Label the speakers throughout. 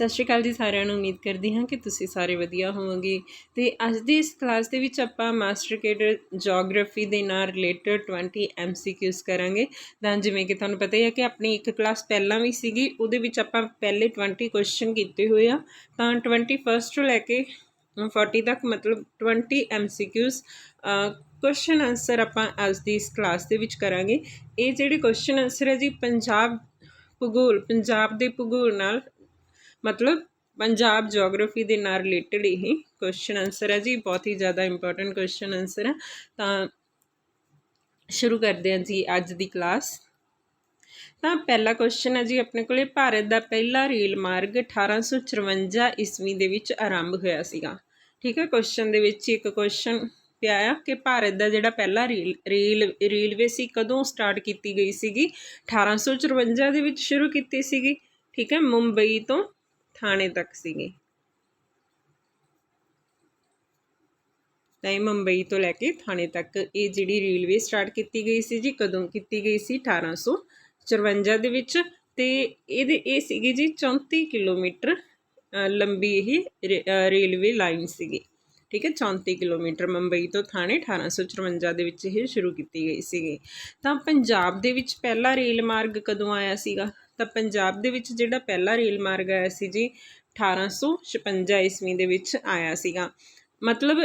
Speaker 1: ਸਤਿ ਸ਼੍ਰੀ ਅਕਾਲ ਜੀ ਸਾਰਿਆਂ ਨੂੰ, ਉਮੀਦ ਕਰਦੀ ਹਾਂ ਕਿ ਤੁਸੀਂ ਸਾਰੇ ਵਧੀਆ ਹੋਵੋਗੇ। ਤੇ ਅੱਜ ਦੀ ਇਸ ਕਲਾਸ ਦੇ ਵਿੱਚ ਆਪਾਂ ਮਾਸਟਰ ਕੇਡਰ ਜੀਓਗ੍ਰਾਫੀ ਦੇ ਨਾਲ ਰਿਲੇਟਡ 20 ਐਮਸੀਕਿਊਜ਼ ਕਰਾਂਗੇ। ਤਾਂ ਜਿਵੇਂ ਕਿ ਤੁਹਾਨੂੰ ਪਤਾ ਹੀ ਹੈ ਕਿ ਆਪਣੀ ਇੱਕ ਕਲਾਸ ਪਹਿਲਾਂ ਵੀ ਸੀਗੀ, ਉਹਦੇ ਵਿੱਚ ਆਪਾਂ ਪਹਿਲੇ 20 ਕੁਐਸਚਨ ਕੀਤੇ ਹੋਏ ਆ। ਤਾਂ 21st ਤੋਂ ਲੈ ਕੇ 40 ਤੱਕ, ਮਤਲਬ 20 ਐਮਸੀਕਿਊਜ਼ ਕੁਐਸਚਨ ਆਨਸਰ ਆਪਾਂ ਅੱਜ ਦੀ ਇਸ ਕਲਾਸ ਦੇ ਵਿੱਚ ਕਰਾਂਗੇ। ਇਹ ਜਿਹੜੇ ਕੁਐਸਚਨ ਆਨਸਰ ਹੈ ਜੀ, ਪੰਜਾਬ ਭੂਗੋਲ, ਪੰਜਾਬ ਦੇ ਭੂਗੋਲ ਨਾਲ ਮਤਲਬ ਪੰਜਾਬ ਜੋਗ੍ਰਾਫੀ ਦੇ ਨਾਲ ਰਿਲੇਟਡ ਇਹ ਕੁਐਸਚਨ ਆਨਸਰ ਹੈ ਜੀ, ਬਹੁਤ ਹੀ ਜ਼ਿਆਦਾ ਇੰਪੋਰਟੈਂਟ ਕੁਐਸਚਨ ਆਨਸਰ ਹੈ। ਤਾਂ ਸ਼ੁਰੂ ਕਰਦੇ ਹਾਂ ਜੀ ਅੱਜ ਦੀ ਕਲਾਸ ਤਾਂ ਪਹਿਲਾ ਕੁਐਸਚਨ ਹੈ ਜੀ ਆਪਣੇ ਕੋਲੇ, ਭਾਰਤ ਦਾ ਪਹਿਲਾ ਰੇਲ ਮਾਰਗ 1854 ਈਸਵੀ ਦੇ ਵਿੱਚ ਆਰੰਭ ਹੋਇਆ ਸੀਗਾ। ਠੀਕ ਹੈ ਕੁਐਸਚਨ ਦੇ ਵਿੱਚ ਇੱਕ ਕੁਐਸਚਨ ਪਿਆ ਆ ਕਿ ਭਾਰਤ ਦਾ ਜਿਹੜਾ ਪਹਿਲਾ ਰੇਲ ਰੇਲ, ਰੇਲਵੇ ਸੀ ਕਦੋਂ ਸਟਾਰਟ ਕੀਤੀ ਗਈ ਸੀਗੀ? 1854 ਦੇ ਵਿੱਚ ਸ਼ੁਰੂ ਕੀਤੀ ਸੀਗੀ। ਠੀਕ ਹੈ, ਮੁੰਬਈ ਤੋਂ ਥਾਣੇ ਤੱਕ ਸੀਗੀ। ਤਾਂ ਇਹ ਮੁੰਬਈ ਤੋਂ ਲੈ ਕੇ ਥਾਣੇ ਤੱਕ ਇਹ ਜਿਹੜੀ ਰੇਲਵੇ ਸਟਾਰਟ ਕੀਤੀ ਗਈ ਸੀ ਜੀ, ਕਦੋਂ ਕੀਤੀ ਗਈ ਸੀ? 1854 ਦੇ ਵਿੱਚ। ਤੇ ਇਹਦੇ, ਇਹ ਸੀਗੀ ਜੀ 34 ਕਿਲੋਮੀਟਰ ਲੰਬੀ ਇਹ ਰੇਲਵੇ ਲਾਈਨ ਸੀਗੀ। ਠੀਕ ਹੈ 34 ਕਿਲੋਮੀਟਰ ਮੁੰਬਈ ਤੋਂ ਥਾਣੇ 1854 ਦੇ ਵਿੱਚ ਇਹ ਸ਼ੁਰੂ ਕੀਤੀ ਗਈ ਸੀਗੀ। ਤਾਂ ਪੰਜਾਬ ਦੇ ਵਿੱਚ ਪਹਿਲਾ ਰੇਲ ਮਾਰਗ ਕਦੋਂ ਆਇਆ ਸੀਗਾ? ਤਾਂ ਪੰਜਾਬ ਦੇ ਵਿੱਚ ਜਿਹੜਾ ਪਹਿਲਾ ਰੇਲ ਮਾਰਗ ਆਇਆ ਸੀ ਜੀ 1856 ਈਸਵੀ ਦੇ ਵਿੱਚ ਆਇਆ ਸੀਗਾ। ਮਤਲਬ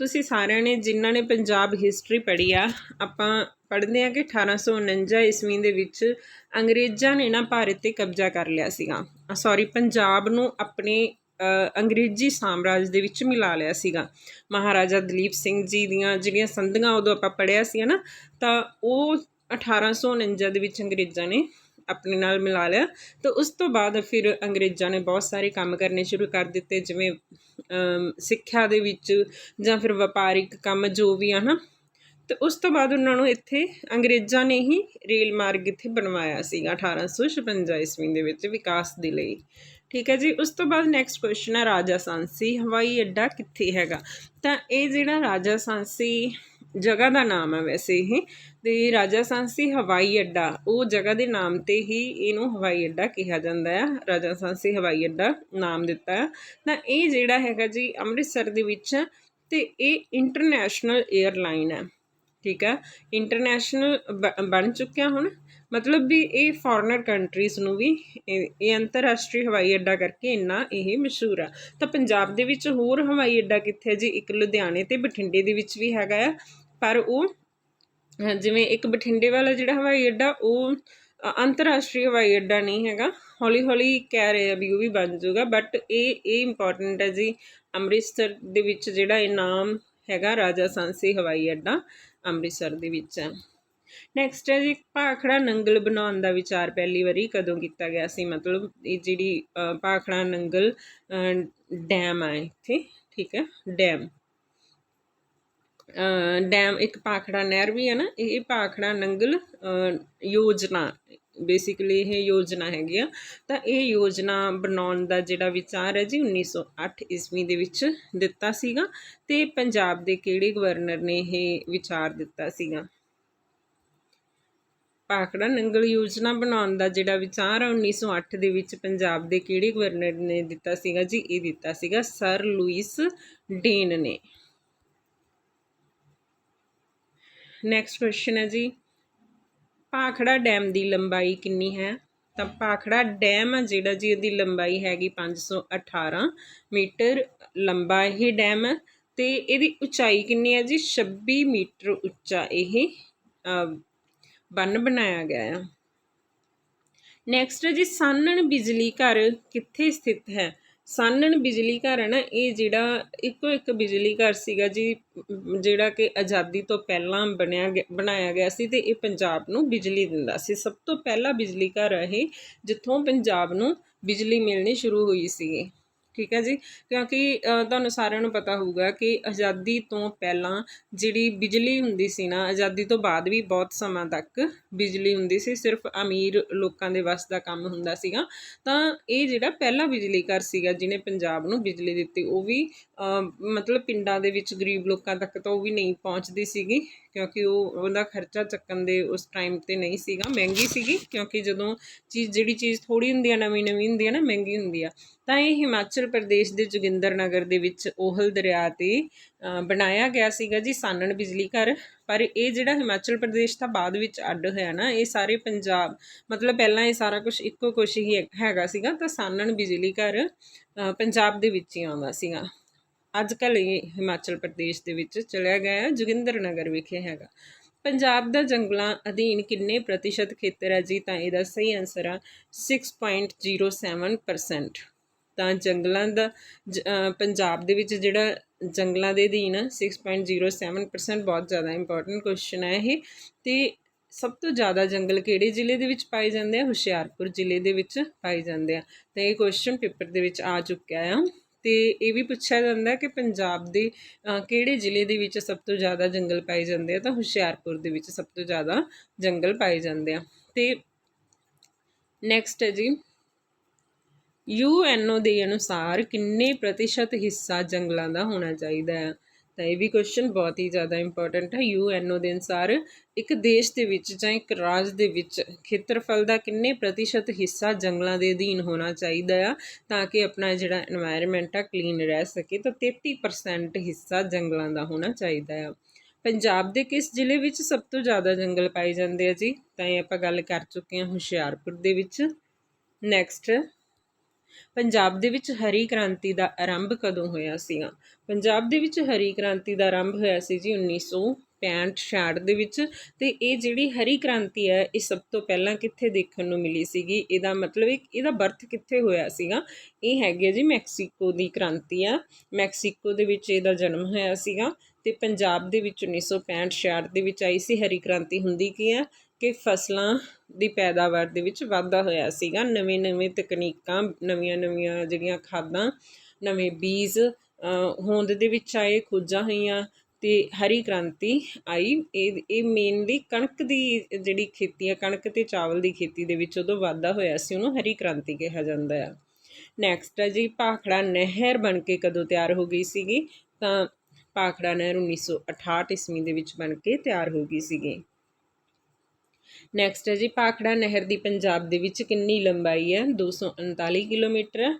Speaker 1: ਤੁਸੀਂ ਸਾਰਿਆਂ ਨੇ, ਜਿਨ੍ਹਾਂ ਨੇ ਪੰਜਾਬ ਹਿਸਟਰੀ ਪੜ੍ਹੀ ਆ, ਆਪਾਂ ਪੜ੍ਹਦੇ ਆ ਕਿ 1849 ਈਸਵੀ ਦੇ ਵਿੱਚ ਅੰਗਰੇਜ਼ਾਂ ਨੇ ਨਾ ਭਾਰਤ ਤੇ ਕਬਜ਼ਾ ਕਰ ਲਿਆ ਸੀਗਾ। ਸੌਰੀ ਪੰਜਾਬ ਨੂੰ ਆਪਣੇ ਅੰਗਰੇਜ਼ੀ ਸਾਮਰਾਜ ਦੇ ਵਿੱਚ ਮਿਲਾ ਲਿਆ ਸੀਗਾ। ਮਹਾਰਾਜਾ ਦਲੀਪ ਸਿੰਘ ਜੀ ਦੀਆਂ ਜਿਹੜੀਆਂ ਸੰਧੀਆਂ ਉਦੋਂ ਆਪਾਂ ਪੜ੍ਹਿਆ ਸੀ ਨਾ ਤਾਂ ਉਹ 1849 ਦੇ ਵਿੱਚ ਅੰਗਰੇਜ਼ਾਂ ਨੇ ਆਪਣੇ ਨਾਲ ਮਿਲਾ ਲਿਆ। ਤਾਂ ਉਸ ਤੋਂ ਬਾਅਦ ਫਿਰ ਅੰਗਰੇਜ਼ਾਂ ਨੇ ਬਹੁਤ ਸਾਰੇ ਕੰਮ ਕਰਨੇ ਸ਼ੁਰੂ ਕਰ ਦਿੱਤੇ, ਜਿਵੇਂ ਸਿੱਖਿਆ ਦੇ ਵਿੱਚ ਜਾਂ ਫਿਰ ਵਪਾਰਿਕ ਕੰਮ ਜੋ ਵੀ ਆ ਨਾ ਤੇ ਉਸ ਤੋਂ ਬਾਅਦ ਉਹਨਾਂ ਨੂੰ ਇੱਥੇ ਅੰਗਰੇਜ਼ਾਂ ਨੇ ਹੀ ਰੇਲ ਮਾਰਗ ਇੱਥੇ ਬਣਵਾਇਆ ਸੀਗਾ 1856 ਈਸਵੀ ਦੇ ਵਿੱਚ ਵਿਕਾਸ ਦੇ ਲਈ। ਠੀਕ ਹੈ ਜੀ, ਉਸ ਤੋਂ ਬਾਅਦ ਨੈਕਸਟ ਕੁਐਸਚਨ ਹੈ ਰਾਜਾ ਸਾਂਸੀ, ਹਵਾਈ ਅੱਡਾ ਕਿੱਥੇ ਹੈਗਾ? ਤਾਂ ਇਹ ਜਿਹੜਾ ਰਾਜਾ ਸਾਂਸੀ ਜਗ੍ਹਾ ਦਾ ਨਾਮ ਹੈ ਵੈਸੇ ਇਹ। ਤੇ ਰਾਜਾ ਸਾਂਸੀ ਹਵਾਈ ਅੱਡਾ, ਉਹ ਜਗ੍ਹਾ ਦੇ ਨਾਮ ਤੇ ਹੀ ਇਹਨੂੰ ਹਵਾਈ ਅੱਡਾ ਕਿਹਾ ਜਾਂਦਾ ਹੈ ਰਾਜਾ ਸਾਂਸੀ ਹਵਾਈ ਅੱਡਾ ਨਾਮ ਦਿੱਤਾ ਹੈ ਤਾਂ ਇਹ ਜਿਹੜਾ ਹੈਗਾ ਜੀ ਅੰਮ੍ਰਿਤਸਰ ਦੇ ਵਿੱਚ, ਤੇ ਇਹ ਇੰਟਰਨੈਸ਼ਨਲ 에ਅਰਲਾਈਨ ਹੈ। ਠੀਕ ਹੈ ਇੰਟਰਨੈਸ਼ਨਲ ਬਣ ਚੁੱਕਿਆ ਹੁਣ। ਮਤਲਬ ਵੀ ਇਹ ਫੋਰਨਰ ਕੰਟਰੀਜ਼ ਨੂੰ ਵੀ, ਇਹ ਅੰਤਰਰਾਸ਼ਟਰੀ ਹਵਾਈ ਅੱਡਾ ਕਰਕੇ ਇੰਨਾ ਇਹ ਮਸ਼ਹੂਰ ਆ। ਤਾਂ ਪੰਜਾਬ ਦੇ ਵਿੱਚ ਹੋਰ ਹਵਾਈ ਅੱਡਾ ਕਿੱਥੇ ਜੀ? ਇੱਕ ਲੁਧਿਆਣੇ ਤੇ ਬਠਿੰਡੇ ਦੇ ਵਿੱਚ ਵੀ ਹੈਗਾ ਆ। ਪਰ ਉਹ ਜਿਵੇਂ ਇੱਕ ਬਠਿੰਡੇ ਵਾਲਾ ਜਿਹੜਾ ਹਵਾਈ ਅੱਡਾ, ਉਹ ਅੰਤਰਰਾਸ਼ਟਰੀ ਹਵਾਈ ਅੱਡਾ ਨਹੀਂ ਹੈਗਾ। ਹੌਲੀ ਹੌਲੀ ਕਹਿ ਰਹੇ ਆ ਵੀ ਉਹ ਵੀ ਬਣ ਜਾਊਗਾ ਬਟ ਇਹ ਇਹ ਇੰਪੋਰਟੈਂਟ ਹੈ ਜੀ। ਅੰਮ੍ਰਿਤਸਰ ਦੇ ਵਿੱਚ ਜਿਹੜਾ ਇਹ ਨਾਮ ਹੈਗਾ, ਰਾਜਾ ਸਾਂਸੀ ਹਵਾਈ ਅੱਡਾ ਅੰਮ੍ਰਿਤਸਰ ਦੇ ਵਿੱਚ ਹੈ। ਨੈਕਸਟ ਹੈ ਜੀ, ਭਾਖੜਾ ਨੰਗਲ ਬਣਾਉਣ ਦਾ ਵਿਚਾਰ ਪਹਿਲੀ ਵਾਰੀ ਕਦੋਂ ਕੀਤਾ ਗਿਆ ਸੀ? ਮਤਲਬ ਇਹ ਜਿਹੜੀ ਭਾਖੜਾ ਨੰਗਲ ਡੈਮ ਹੈ ਇੱਥੇ, ਠੀਕ ਹੈ, ਡੈਮ। ਡੈਮ, ਇੱਕ ਪਾਖੜਾ ਨਹਿਰ ਵੀ ਹੈ ਨਾ, ਇਹ ਪਾਖੜਾ ਨੰਗਲ ਯੋਜਨਾ ਬੇਸਿਕਲੀ ਇਹ ਯੋਜਨਾ ਹੈਗੀ ਆ। ਤਾਂ ਇਹ ਯੋਜਨਾ ਬਣਾਉਣ ਦਾ ਜਿਹੜਾ ਵਿਚਾਰ ਹੈ ਜੀ 1908 ਈਸਵੀ ਦੇ ਵਿੱਚ ਦਿੱਤਾ ਸੀਗਾ ਤੇ ਪੰਜਾਬ ਦੇ ਕਿਹੜੇ ਗਵਰਨਰ ਨੇ ਇਹ ਵਿਚਾਰ ਦਿੱਤਾ ਸੀਗਾ? ਪਾਖੜਾ ਨੰਗਲ ਯੋਜਨਾ ਬਣਾਉਣ ਦਾ ਜਿਹੜਾ ਵਿਚਾਰ ਹੈ 1908 ਦੇ ਵਿੱਚ ਪੰਜਾਬ ਦੇ ਕਿਹੜੇ ਗਵਰਨਰ ਨੇ ਦਿੱਤਾ ਸੀਗਾ ਜੀ? ਇਹ ਦਿੱਤਾ ਸੀਗਾ ਸਰ ਲੂਇਸ ਡੇਨ ਨੇ। ਨੈਕਸਟ ਕੁਐਸਚਨ ਹੈ ਜੀ। ਭਾਖੜਾ ਡੈਮ ਦੀ ਲੰਬਾਈ ਕਿੰਨੀ ਹੈ? ਤਾਂ ਭਾਖੜਾ ਡੈਮ ਆ ਜਿਹੜਾ ਜੀ ਇਹਦੀ ਲੰਬਾਈ ਹੈਗੀ 518 ਮੀਟਰ, ਲੰਬਾ ਇਹ ਡੈਮ ਹੈ ਤੇ ਇਹਦੀ ਉਚਾਈ ਕਿੰਨੀ ਹੈ ਜੀ? 26 ਮੀਟਰ ਉੱਚਾ ਇਹ ਬੰਨ ਬਣਾਇਆ ਗਿਆ ਹੈ ਨੈਕਸਟ ਹੈ ਜੀ, ਸਾਨਣ ਬਿਜਲੀ ਘਰ ਕਿੱਥੇ ਸਥਿਤ ਹੈ? ਸਾਨਣ ਬਿਜਲੀ ਘਰ ਹੈ ਨਾ, ਇਹ ਜਿਹੜਾ ਇੱਕੋ ਇੱਕ ਬਿਜਲੀ ਘਰ ਸੀਗਾ ਜੀ, ਜਿਹੜਾ ਕਿ ਆਜ਼ਾਦੀ ਤੋਂ ਪਹਿਲਾਂ ਬਣਿਆ ਬਣਾਇਆ ਗਿਆ ਸੀ ਤੇ ਇਹ ਪੰਜਾਬ ਨੂੰ ਬਿਜਲੀ ਦਿੰਦਾ ਸੀ। ਸਭ ਤੋਂ ਪਹਿਲਾ ਬਿਜਲੀ ਘਰ ਇਹ, ਜਿੱਥੋਂ ਪੰਜਾਬ ਨੂੰ ਬਿਜਲੀ ਮਿਲਣੀ ਸ਼ੁਰੂ ਹੋਈ ਸੀ ਠੀਕ ਹੈ ਜੀ? ਕਿਉਂਕਿ ਤੁਹਾਨੂੰ ਸਾਰਿਆਂ ਨੂੰ ਪਤਾ ਹੋਊਗਾ ਕਿ ਆਜ਼ਾਦੀ ਤੋਂ ਪਹਿਲਾਂ ਜਿਹੜੀ ਬਿਜਲੀ ਹੁੰਦੀ ਸੀ ਨਾ, ਆਜ਼ਾਦੀ ਤੋਂ ਬਾਅਦ ਵੀ ਬਹੁਤ ਸਮਾਂ ਤੱਕ ਬਿਜਲੀ ਹੁੰਦੀ ਸੀ, ਸਿਰਫ ਅਮੀਰ ਲੋਕਾਂ ਦੇ ਵੱਸ ਦਾ ਕੰਮ ਹੁੰਦਾ ਸੀਗਾ। ਤਾਂ ਇਹ ਜਿਹੜਾ ਪਹਿਲਾ ਬਿਜਲੀ ਘਰ ਸੀਗਾ, ਜਿਹਨੇ ਪੰਜਾਬ ਨੂੰ ਬਿਜਲੀ ਦਿੱਤੀ, ਉਹ ਵੀ ਮਤਲਬ ਪਿੰਡਾਂ ਦੇ ਵਿੱਚ ਗਰੀਬ ਲੋਕਾਂ ਤੱਕ ਤਾਂ ਉਹ ਵੀ ਨਹੀਂ ਪਹੁੰਚਦੀ ਸੀਗੀ। ਕਿਉਂਕਿ ਉਹ, ਉਹਦਾ ਖਰਚਾ ਚੱਕਣ ਦੇ ਉਸ ਟਾਈਮ ਤੇ ਨਹੀਂ ਸੀਗਾ। ਮਹਿੰਗੀ ਸੀਗੀ ਕਿਉਂਕਿ ਜਦੋਂ ਚੀਜ਼, ਜਿਹੜੀ ਚੀਜ਼ ਥੋੜੀ ਹੁੰਦੀ ਆ, ਨਵੀਂ ਨਵੀਂ ਹੁੰਦੀ ਆ ਨਾ, ਮਹਿੰਗੀ ਹੁੰਦੀ ਆ, ਤਾਂ ਇਹ ਹਿਮਾਚਲ ਪ੍ਰਦੇਸ਼ ਦੇ ਜੋਗਿੰਦਰ ਨਗਰ ਦੇ ਵਿੱਚ ਓਹਲ ਦਰਿਆ ਤੇ ਬਣਾਇਆ ਗਿਆ ਸੀਗਾ ਜੀ ਸਾਨਣ ਬਿਜਲੀ ਘਰ। ਪਰ ਇਹ ਜਿਹੜਾ ਹਿਮਾਚਲ ਪ੍ਰਦੇਸ਼ ਤਾਂ ਬਾਅਦ ਵਿੱਚ ਅੱਡ ਹੋਇਆ ਨਾ, ਇਹ ਸਾਰੇ ਪੰਜਾਬ, ਮਤਲਬ ਪਹਿਲਾਂ ਇਹ ਸਾਰਾ ਕੁਝ ਇੱਕੋ ਕੁਛ ਹੀ ਹੈਗਾ ਸੀਗਾ, ਤਾਂ ਸਾਨਣ ਬਿਜਲੀ ਘਰ ਪੰਜਾਬ ਦੇ ਵਿੱਚ ਹੀ ਆਉਂਦਾ ਸੀਗਾ। ਅੱਜ ਕੱਲ੍ਹ ਇਹ ਹਿਮਾਚਲ ਪ੍ਰਦੇਸ਼ ਦੇ ਵਿੱਚ ਚਲਿਆ ਗਿਆ ਹੈ, ਜੋਗਿੰਦਰ ਨਗਰ ਵਿਖੇ ਹੈਗਾ। ਪੰਜਾਬ ਦਾ ਜੰਗਲਾਂ ਅਧੀਨ ਕਿੰਨੇ ਪ੍ਰਤੀਸ਼ਤ ਖੇਤਰ ਹੈ ਜੀ? ਤਾਂ ਇਹਦਾ ਸਹੀ ਆਨਸਰ ਆ 6.07% ਤਾਂ ਜੰਗਲਾਂ ਦਾ ਜ- ਪੰਜਾਬ ਦੇ ਵਿੱਚ ਜਿਹੜਾ ਜੰਗਲਾਂ ਦੇ ਅਧੀਨ 6.07% ਬਹੁਤ ਜ਼ਿਆਦਾ ਇੰਪੋਰਟੈਂਟ ਕੁਐਸਚਨ ਹੈ ਇਹ। ਤੇ ਸਭ ਤੋਂ ਜ਼ਿਆਦਾ ਜੰਗਲ ਕਿਹੜੇ ਜ਼ਿਲ੍ਹੇ ਦੇ ਵਿੱਚ ਪਾਏ ਜਾਂਦੇ ਆ? ਹੁਸ਼ਿਆਰਪੁਰ ਜ਼ਿਲ੍ਹੇ ਦੇ ਵਿੱਚ ਪਾਏ ਜਾਂਦੇ ਆ। ਤਾਂ ਇਹ ਕੁਐਸਚਨ ਪੇਪਰ ਦੇ ਵਿੱਚ ਆ ਚੁੱਕਿਆ ਆ। ਤੇ ਇਹ ਵੀ ਪੁੱਛਿਆ ਜਾਂਦਾ ਕਿ ਪੰਜਾਬ ਦੇ ਕਿਹੜੇ ਜ਼ਿਲ੍ਹੇ ਦੇ ਵਿੱਚ ਸਭ ਤੋਂ ਜ਼ਿਆਦਾ ਜੰਗਲ ਪਾਏ ਜਾਂਦੇ ਆ? ਤਾਂ ਹੁਸ਼ਿਆਰਪੁਰ ਦੇ ਵਿੱਚ ਸਭ ਤੋਂ ਜ਼ਿਆਦਾ ਜੰਗਲ ਪਾਏ ਜਾਂਦੇ ਆ। ਤੇ ਨੈਕਸਟ ਹੈ ਜੀ। ਯੂਐਨਓ ਦੇ ਅਨੁਸਾਰ ਕਿੰਨੇ ਪ੍ਰਤੀਸ਼ਤ ਹਿੱਸਾ ਜੰਗਲਾਂ ਦਾ ਹੋਣਾ ਚਾਹੀਦਾ ਹੈ? ਤਾਂ ਇਹ ਵੀ ਕੁਐਸਚਨ ਬਹੁਤ ਹੀ ਜ਼ਿਆਦਾ ਇੰਪੋਰਟੈਂਟ ਹੈ। ਯੂਐਨਓ ਦੇ ਅਨੁਸਾਰ ਇੱਕ ਦੇਸ਼ ਦੇ ਵਿੱਚ ਜਾਂ ਇੱਕ ਰਾਜ ਦੇ ਵਿੱਚ ਖੇਤਰਫਲ ਦਾ ਕਿੰਨੇ ਪ੍ਰਤੀਸ਼ਤ ਹਿੱਸਾ ਜੰਗਲਾਂ ਦੇ ਅਧੀਨ ਹੋਣਾ ਚਾਹੀਦਾ ਆ ਤਾਂ ਕਿ ਆਪਣਾ ਜਿਹੜਾ এনवायरमेंट ਆ ਕਲੀਨ ਰਹਿ ਸਕੇ, ਤਾਂ 33% ਹਿੱਸਾ ਜੰਗਲਾਂ ਦਾ ਹੋਣਾ ਚਾਹੀਦਾ ਆ। ਪੰਜਾਬ ਦੇ ਕਿਸ ਜ਼ਿਲ੍ਹੇ ਵਿੱਚ ਸਭ ਤੋਂ ਜ਼ਿਆਦਾ ਜੰਗਲ ਪਾਏ ਜਾਂਦੇ ਆ ਜੀ? ਤਾਂ ਇਹ ਆਪਾਂ ਗੱਲ ਕਰ ਚੁੱਕੇ ਹਾਂ ਹੁਸ਼ਿਆਰਪੁਰ ਦੇ ਵਿੱਚ। ਨੈਕਸਟ ਪੰਜਾਬ ਦੇ ਵਿੱਚ ਹਰੀ ਕ੍ਰਾਂਤੀ ਦਾ ਆਰੰਭ ਕਦੋਂ ਹੋਇਆ ਸੀਗਾ? ਪੰਜਾਬ ਦੇ ਵਿੱਚ ਹਰੀ ਕ੍ਰਾਂਤੀ ਦਾ ਆਰੰਭ ਹੋਇਆ ਸੀ ਜੀ 1965 66 ਦੇ ਵਿੱਚ ਤੇ ਇਹ ਜਿਹੜੀ ਹਰੀ ਕ੍ਰਾਂਤੀ ਹੈ, ਇਹ ਸਭ ਤੋਂ ਪਹਿਲਾਂ ਕਿੱਥੇ ਦੇਖਣ ਨੂੰ ਮਿਲੀ ਸੀਗੀ? ਇਹਦਾ ਮਤਲਬ ਇੱਕ ਇਹਦਾ ਬਰਥ ਕਿੱਥੇ ਹੋਇਆ ਸੀਗਾ? ਇਹ ਹੈਗੀ ਹੈ ਜੀ ਮੈਕਸੀਕੋ ਦੀ ਕ੍ਰਾਂਤੀ ਆ। ਮੈਕਸੀਕੋ ਦੇ ਵਿੱਚ ਇਹਦਾ ਜਨਮ ਹੋਇਆ ਸੀਗਾ ਤੇ ਪੰਜਾਬ ਦੇ ਵਿੱਚ 1965 66 ਦੇ ਵਿੱਚ ਆਈ ਸੀ ਹਰੀ ਕ੍ਰਾਂਤੀ। ਹੁੰਦੀ ਕੀ ਹੈ? ਕਿ ਫਸਲਾਂ ਦੀ ਪੈਦਾਵਾਰ ਦੇ ਵਿੱਚ ਵਾਧਾ ਹੋਇਆ ਸੀਗਾ। ਨਵੇਂ ਨਵੇਂ ਤਕਨੀਕਾਂ, ਨਵੀਆਂ ਨਵੀਆਂ ਜਿਹੜੀਆਂ ਖਾਦਾਂ, ਨਵੇਂ ਬੀਜ ਹੋਂਦ ਦੇ ਵਿੱਚ ਆਏ, ਖੋਜਾਂ ਹੋਈਆਂ ਤੇ ਹਰੀ ਕ੍ਰਾਂਤੀ ਆਈ। ਇਹ ਇਹ ਮੇਨਲੀ ਕਣਕ ਦੀ ਜਿਹੜੀ ਖੇਤੀ ਆ, ਕਣਕ ਤੇ ਚਾਵਲ ਦੀ ਖੇਤੀ ਦੇ ਵਿੱਚ ਉਦੋਂ ਵਾਧਾ ਹੋਇਆ ਸੀ, ਉਹਨੂੰ ਹਰੀ ਕ੍ਰਾਂਤੀ ਕਿਹਾ ਜਾਂਦਾ ਆ। ਨੈਕਸਟ ਹੈ ਜੀ, ਭਾਖੜਾ ਨਹਿਰ ਬਣ ਕੇ ਕਦੋਂ ਤਿਆਰ ਹੋ ਗਈ ਸੀਗੀ? ਤਾਂ ਭਾਖੜਾ ਨਹਿਰ 1968 ਈਸਵੀ ਦੇ ਵਿੱਚ ਬਣ ਕੇ ਤਿਆਰ ਹੋ ਗਈ ਸੀਗੀ। ਨੈਕਸਟ ਹੈ ਜੀ ਭਾਖੜਾ ਨਹਿਰ ਦੀ ਪੰਜਾਬ ਦੇ ਵਿੱਚ ਕਿੰਨੀ ਲੰਬਾਈ ਹੈ? 239 ਕਿਲੋਮੀਟਰ। ਹੈ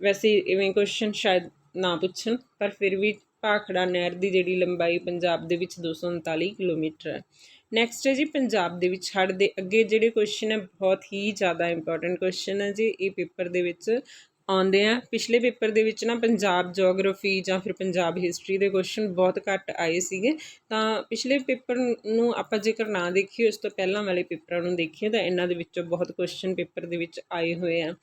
Speaker 1: ਵੈਸੇ ਇਵੇਂ ਕੁਐਸਚਨ ਸ਼ਾਇਦ ਨਾ ਪੁੱਛਣ, ਪਰ ਫਿਰ ਵੀ ਭਾਖੜਾ ਨਹਿਰ ਦੀ ਜਿਹੜੀ ਲੰਬਾਈ ਪੰਜਾਬ ਦੇ ਵਿੱਚ 239 ਕਿਲੋਮੀਟਰ ਹੈ। ਨੈਕਸਟ ਹੈ ਜੀ, ਪੰਜਾਬ ਦੇ ਵਿੱਚ ਹੜ੍ਹ ਦੇ ਅੱਗੇ ਜਿਹੜੇ ਕੁਐਸਚਨ ਹੈ, ਬਹੁਤ ਹੀ ਜ਼ਿਆਦਾ ਇੰਪੋਰਟੈਂਟ ਕੁਐਸਚਨ ਹੈ ਜੀ। ਇਹ ਪੇਪਰ ਦੇ ਵਿੱਚ ਆਉਂਦੇ ਆ। ਪਿਛਲੇ ਪੇਪਰ ਦੇ ਵਿੱਚ ਨਾ ਪੰਜਾਬ ਜੀਓਗ੍ਰਾਫੀ ਜਾਂ ਫਿਰ ਪੰਜਾਬ ਹਿਸਟਰੀ ਦੇ ਕੁਐਸਚਨ ਬਹੁਤ ਘੱਟ ਆਏ ਸੀਗੇ। ਤਾਂ ਪਿਛਲੇ ਪੇਪਰ ਨੂੰ ਆਪਾਂ ਜੇਕਰ ਨਾ ਦੇਖੀਏ, ਉਸ ਤੋਂ ਪਹਿਲਾਂ ਵਾਲੇ ਪੇਪਰਾਂ ਨੂੰ ਦੇਖੀਏ, ਤਾਂ ਇਹਨਾਂ ਦੇ ਵਿੱਚੋਂ ਬਹੁਤ ਕੁਐਸਚਨ ਪੇਪਰ ਦੇ ਵਿੱਚ ਆਏ ਹੋਏ ਆ।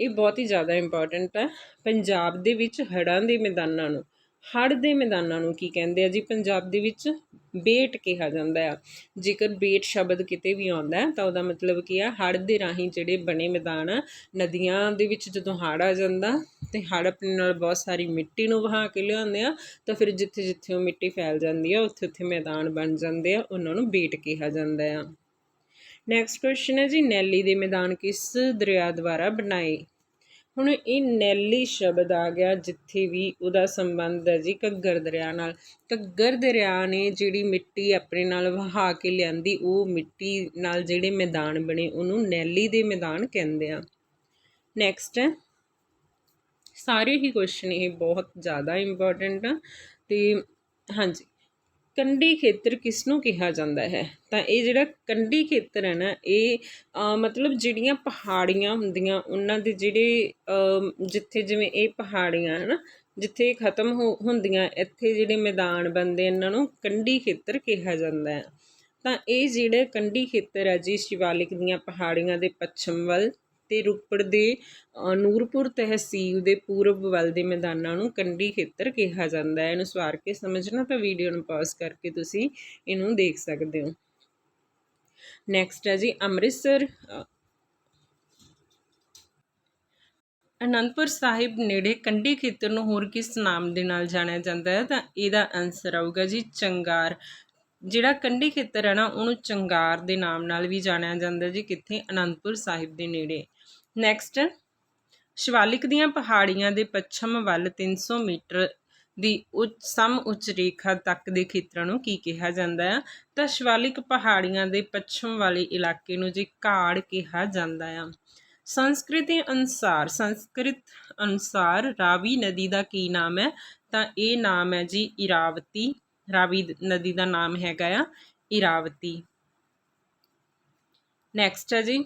Speaker 1: ਇਹ ਬਹੁਤ ਹੀ ਜ਼ਿਆਦਾ ਇੰਪੋਰਟੈਂਟ ਹੈ ਪੰਜਾਬ ਦੇ ਵਿੱਚ ਹੜ੍ਹਾਂ ਦੇ ਮੈਦਾਨਾਂ ਨੂੰ ਹੜ੍ਹ ਦੇ ਮੈਦਾਨਾਂ ਨੂੰ ਕੀ ਕਹਿੰਦੇ ਆ ਜੀ? ਪੰਜਾਬ ਦੇ ਵਿੱਚ ਬੇਟ ਕਿਹਾ ਜਾਂਦਾ ਆ। ਜੇਕਰ ਬੇਟ ਸ਼ਬਦ ਕਿਤੇ ਵੀ ਆਉਂਦਾ ਤਾਂ ਉਹਦਾ ਮਤਲਬ ਕੀ ਆ? ਹੜ੍ਹ ਦੇ ਰਾਹੀਂ ਜਿਹੜੇ ਬਣੇ ਮੈਦਾਨ ਆ, ਨਦੀਆਂ ਦੇ ਵਿੱਚ ਜਦੋਂ ਹੜ੍ਹ ਆ ਜਾਂਦਾ, ਤੇ ਹੜ੍ਹ ਆਪਣੇ ਨਾਲ ਬਹੁਤ ਸਾਰੀ ਮਿੱਟੀ ਨੂੰ ਵਹਾ ਕੇ ਲਿਆਉਂਦੇ ਆ, ਤਾਂ ਫਿਰ ਜਿੱਥੇ ਜਿੱਥੇ ਉਹ ਮਿੱਟੀ ਫੈਲ ਜਾਂਦੀ ਆ ਉੱਥੇ ਉੱਥੇ ਮੈਦਾਨ ਬਣ ਜਾਂਦੇ ਆ, ਉਹਨਾਂ ਨੂੰ ਬੇਟ ਕਿਹਾ ਜਾਂਦਾ ਆ। ਨੈਕਸਟ ਕੁਐਸਚਨ ਹੈ ਜੀ, ਨੈਲੀ ਦੇ ਮੈਦਾਨ ਕਿਸ ਦਰਿਆ ਦੁਆਰਾ ਬਣਾਏ ਹੁਣ ਇਹ ਨੈਲੀ ਸ਼ਬਦ ਆ ਗਿਆ ਜਿੱਥੇ ਵੀ ਉਹਦਾ ਸੰਬੰਧ ਹੈ ਜੀ ਘੱਗਰ ਦਰਿਆ ਨਾਲ। ਘੱਗਰ ਦਰਿਆ ਨੇ ਜਿਹੜੀ ਮਿੱਟੀ ਆਪਣੇ ਨਾਲ ਵਹਾ ਕੇ ਲਿਆਂਦੀ, ਉਹ ਮਿੱਟੀ ਨਾਲ ਜਿਹੜੇ ਮੈਦਾਨ ਬਣੇ, ਉਹਨੂੰ ਨੈਲੀ ਦੇ ਮੈਦਾਨ ਕਹਿੰਦੇ ਆ। ਨੈਕਸਟ ਹੈ। ਸਾਰੇ ਹੀ ਕੁਐਸਚਨ ਇਹ ਬਹੁਤ ਜ਼ਿਆਦਾ ਇੰਪੋਰਟੈਂਟ ਆ। ਤੇ ਹਾਂਜੀ ਕੰਢੀ ਖੇਤਰ ਕਿਸ ਨੂੰ ਕਿਹਾ ਜਾਂਦਾ ਹੈ? ਤਾਂ ਇਹ ਜਿਹੜਾ ਕੰਢੀ ਖੇਤਰ ਹੈ ਨਾ, ਇਹ ਮਤਲਬ ਜਿਹੜੀਆਂ ਪਹਾੜੀਆਂ ਹੁੰਦੀਆਂ, ਉਹਨਾਂ ਦੇ ਜਿਹੜੇ ਜਿੱਥੇ ਜਿਵੇਂ ਇਹ ਪਹਾੜੀਆਂ ਹੈ ਨਾ ਜਿੱਥੇ ਖਤਮ ਹੋ, ਹੁੰਦੀਆਂ, ਇੱਥੇ ਜਿਹੜੇ ਮੈਦਾਨ ਬਣਦੇ, ਇਹਨਾਂ ਨੂੰ ਕੰਢੀ ਖੇਤਰ ਕਿਹਾ ਜਾਂਦਾ ਹੈ। ਤਾਂ ਇਹ ਜਿਹੜੇ ਕੰਢੀ ਖੇਤਰ ਹੈ ਜੀ, ਸ਼ਿਵਾਲਿਕ ਦੀਆਂ ਪਹਾੜੀਆਂ ਦੇ ਪੱਛਮ ਵੱਲ ਅਤੇ ਰੋਪੜ ਦੇ ਨੂਰਪੁਰ ਤਹਿਸੀਲ ਦੇ ਪੂਰਬ ਵੱਲ ਦੇ ਮੈਦਾਨਾਂ ਨੂੰ ਕੰਢੀ ਖੇਤਰ ਕਿਹਾ ਜਾਂਦਾ ਹੈ। ਇਹਨੂੰ ਸਵਾਰ ਕੇ ਸਮਝਣਾ ਤਾਂ ਵੀਡੀਓ ਨੂੰ ਪਾਜ਼ ਕਰਕੇ ਤੁਸੀਂ ਇਹਨੂੰ ਦੇਖ ਸਕਦੇ ਹੋ। ਨੈਕਸਟ ਹੈ ਜੀ ਅੰਮ੍ਰਿਤਸਰ ਅਨੰਦਪੁਰ ਸਾਹਿਬ ਨੇੜੇ ਕੰਢੀ ਖੇਤਰ ਨੂੰ ਹੋਰ ਕਿਸ ਨਾਮ ਦੇ ਨਾਲ ਜਾਣਿਆ ਜਾਂਦਾ ਹੈ? ਤਾਂ ਇਹਦਾ ਆਨਸਰ ਆਊਗਾ ਜੀ ਚੰਗਾਰ। ਜਿਹੜਾ ਕੰਢੀ ਖੇਤਰ ਹੈ ਨਾ, ਉਹਨੂੰ ਚੰਗਾਰ ਦੇ ਨਾਮ ਨਾਲ ਵੀ ਜਾਣਿਆ ਜਾਂਦਾ ਜੀ, ਕਿੱਥੇ? ਅਨੰਦਪੁਰ ਸਾਹਿਬ ਦੇ ਨੇੜੇ। ਨੈਕਸਟ ਸ਼ਿਵਾਲਿਕ ਦੀਆਂ ਪਹਾੜੀਆਂ ਦੇ ਪੱਛਮ ਵੱਲ 300 ਮੀਟਰ ਦੀ ਉੱਚ, ਸਮ ਉੱਚ ਰੇਖਾ ਤੱਕ ਦੇ ਖੇਤਰਾਂ ਨੂੰ ਕੀ ਕਿਹਾ ਜਾਂਦਾ ਆ? ਤਾਂ ਸ਼ਿਵਾਲਿਕ ਪਹਾੜੀਆਂ ਦੇ ਪੱਛਮ ਵਾਲੇ ਇਲਾਕੇ ਨੂੰ ਜੀ ਘਾੜ ਕਿਹਾ ਜਾਂਦਾ ਆ। ਸੰਸਕ੍ਰਿਤੀ ਅਨੁਸਾਰ, ਸੰਸਕ੍ਰਿਤ ਅਨੁਸਾਰ ਰਾਵੀ ਨਦੀ ਦਾ ਕੀ ਨਾਮ ਹੈ? ਤਾਂ ਇਹ ਨਾਮ ਹੈ ਜੀ ਇਰਾਵਤੀ, ਰਾਵੀ ਨਦੀ ਦਾ ਨਾਮ ਹੈਗਾ ਆ, ਇਰਾਵਤੀ। ਨੈਕਸਟ ਹੈ ਜੀ।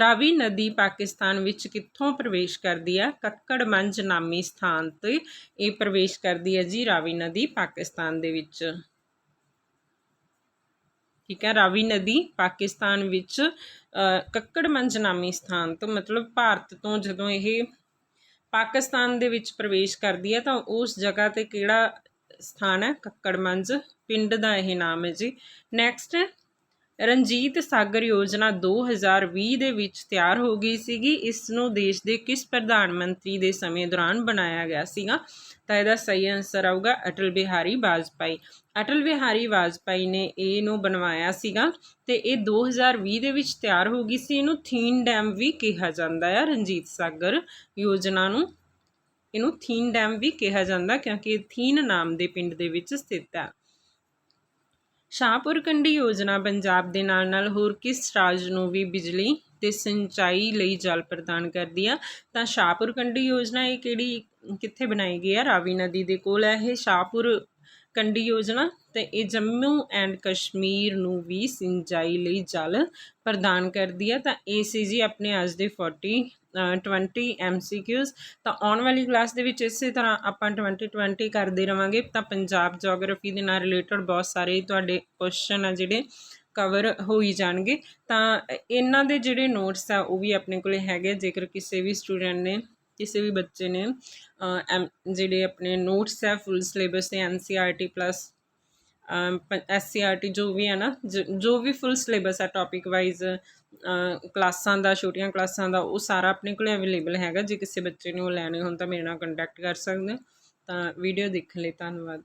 Speaker 1: ਰਾਵੀ ਨਦੀ ਪਾਕਿਸਤਾਨ ਵਿੱਚ ਕਿੱਥੋਂ ਪ੍ਰਵੇਸ਼ ਕਰਦੀ ਹੈ? ਕੱਕੜ ਮੰਜ ਨਾਮੀ ਸਥਾਨ ਤੇ ਇਹ ਪ੍ਰਵੇਸ਼ ਕਰਦੀ ਹੈ ਜੀ ਰਾਵੀ ਨਦੀ ਪਾਕਿਸਤਾਨ ਦੇ ਵਿੱਚ। ਠੀਕ ਹੈ, ਰਾਵੀ ਨਦੀ ਪਾਕਿਸਤਾਨ ਵਿੱਚ ਕੱਕੜ ਮੰਜ ਨਾਮੀ ਸਥਾਨ ਤੋਂ ਮਤਲਬ ਭਾਰਤ ਤੋਂ ਜਦੋਂ ਇਹ ਪਾਕਿਸਤਾਨ ਦੇ ਵਿੱਚ ਪ੍ਰਵੇਸ਼ ਕਰਦੀ ਹੈ ਤਾਂ ਉਸ ਜਗ੍ਹਾ ਤੇ ਕਿਹੜਾ ਸਥਾਨ ਹੈ? ਕੱਕੜ ਮੰਜ ਪਿੰਡ ਦਾ ਇਹ ਨਾਮ ਹੈ ਜੀ। ਨੈਕਸਟ ਰਣਜੀਤ ਸਾਗਰ ਯੋਜਨਾ 2020 ਦੇ ਵਿੱਚ ਤਿਆਰ ਹੋ ਗਈ ਸੀਗੀ। ਇਸ ਨੂੰ ਦੇਸ਼ ਦੇ ਕਿਸ ਪ੍ਰਧਾਨ ਮੰਤਰੀ ਦੇ ਸਮੇਂ ਦੌਰਾਨ ਬਣਾਇਆ ਗਿਆ ਸੀਗਾ? ਤਾਂ ਇਹਦਾ ਸਹੀ ਆਨਸਰ ਆਊਗਾ ਅਟਲ ਬਿਹਾਰੀ ਵਾਜਪਾਈ। ਅਟਲ ਬਿਹਾਰੀ ਵਾਜਪਾਈ ਨੇ ਇਹਨੂੰ ਬਣਵਾਇਆ ਸੀਗਾ ਤੇ ਇਹ 2020 ਦੇ ਵਿੱਚ ਤਿਆਰ ਹੋ ਗਈ ਸੀ। ਇਹਨੂੰ ਥੀਨ ਡੈਮ ਵੀ ਕਿਹਾ ਜਾਂਦਾ ਹੈ ਰਣਜੀਤ ਸਾਗਰ ਯੋਜਨਾ ਨੂੰ। ਇਹਨੂੰ ਥੀਨ ਡੈਮ ਵੀ ਕਿਹਾ ਜਾਂਦਾ ਕਿਉਂਕਿ ਇਹ ਥੀਨ ਨਾਮ ਦੇ ਪਿੰਡ ਦੇ ਵਿੱਚ ਸਥਿਤ ਹੈ ਸ਼ਾਹਪੁਰ ਕੰਢੀ ਯੋਜਨਾ ਪੰਜਾਬ ਦੇ ਨਾਲ ਨਾਲ ਹੋਰ ਕਿਸ ਰਾਜ ਨੂੰ ਵੀ ਬਿਜਲੀ ਤੇ ਸਿੰਚਾਈ ਲਈ ਜਲ ਪ੍ਰਦਾਨ ਕਰਦੀ ਆ? ਤਾਂ ਸ਼ਾਹਪੁਰ ਕੰਢੀ ਯੋਜਨਾ ਇਹ ਕਿਹੜੀ, ਕਿੱਥੇ ਬਣਾਈ ਗਈ ਆ? ਰਾਵੀ ਨਦੀ ਦੇ ਕੋਲ ਹੈ ਇਹ ਸ਼ਾਹਪੁਰ ਕੰਢੀ ਯੋਜਨਾ ਤੇ ਇਹ ਜੰਮੂ ਐਂਡ ਕਸ਼ਮੀਰ ਨੂੰ ਵੀ ਸਿੰਚਾਈ ਲਈ ਜਲ ਪ੍ਰਦਾਨ ਕਰਦੀ ਹੈ ਤਾਂ ਇਹ ਸੀ ਜੀ ਆਪਣੇ ਅੱਜ ਦੇ 40 20 ਐਮਸੀਕਿਊਜ਼ ਤਾਂ ਆਉਣ ਵਾਲੀ ਕਲਾਸ ਦੇ ਵਿੱਚ ਇਸੇ ਤਰ੍ਹਾਂ ਆਪਾਂ 20 20 ਕਰਦੇ ਰਵਾਂਗੇ। ਤਾਂ ਪੰਜਾਬ ਜੀਓਗ੍ਰਾਫੀ ਦੇ ਨਾਲ ਰਿਲੇਟਡ ਬਹੁਤ ਸਾਰੇ ਤੁਹਾਡੇ ਕੁਐਸਚਨ ਆ ਜਿਹੜੇ ਕਵਰ ਹੋ ਹੀ ਜਾਣਗੇ। ਤਾਂ ਇਹਨਾਂ ਦੇ ਜਿਹੜੇ ਨੋਟਸ ਆ, ਉਹ ਵੀ ਆਪਣੇ ਕੋਲੇ ਹੈਗੇ ਜੇਕਰ ਕਿਸੇ ਵੀ ਸਟੂਡੈਂਟ ਨੇ, ਕਿਸੇ ਵੀ ਬੱਚੇ ਨੇ ਐਮ- ਜਿਹੜੇ ਆਪਣੇ ਨੋਟਸ ਹੈ ਫੁੱਲ ਸਿਲੇਬਸ ਤੇ NCERT plus S C R T ਜੋ ਵੀ ਹੈ ਨਾ, ਜੋ ਵੀ ਫੁੱਲ ਸਿਲੇਬਸ ਹੈ ਟੌਪਿਕ ਵਾਈਜ਼ ਕਲਾਸਾਂ ਦਾ, ਛੋਟੀਆਂ ਕਲਾਸਾਂ ਦਾ, ਉਹ ਸਾਰਾ ਆਪਣੇ ਕੋਲ ਅਵੇਲੇਬਲ ਹੈਗਾ। ਜੇ ਕਿਸੇ ਬੱਚੇ ਨੂੰ ਉਹ ਲੈਣੇ ਹੋਣ ਤਾਂ ਮੇਰੇ ਨਾਲ ਕੰਟੈਕਟ ਕਰ ਸਕਦੇ ਹੋ। ਤਾਂ ਵੀਡੀਓ ਦੇਖਣ ਲਈ, ਧੰਨਵਾਦ।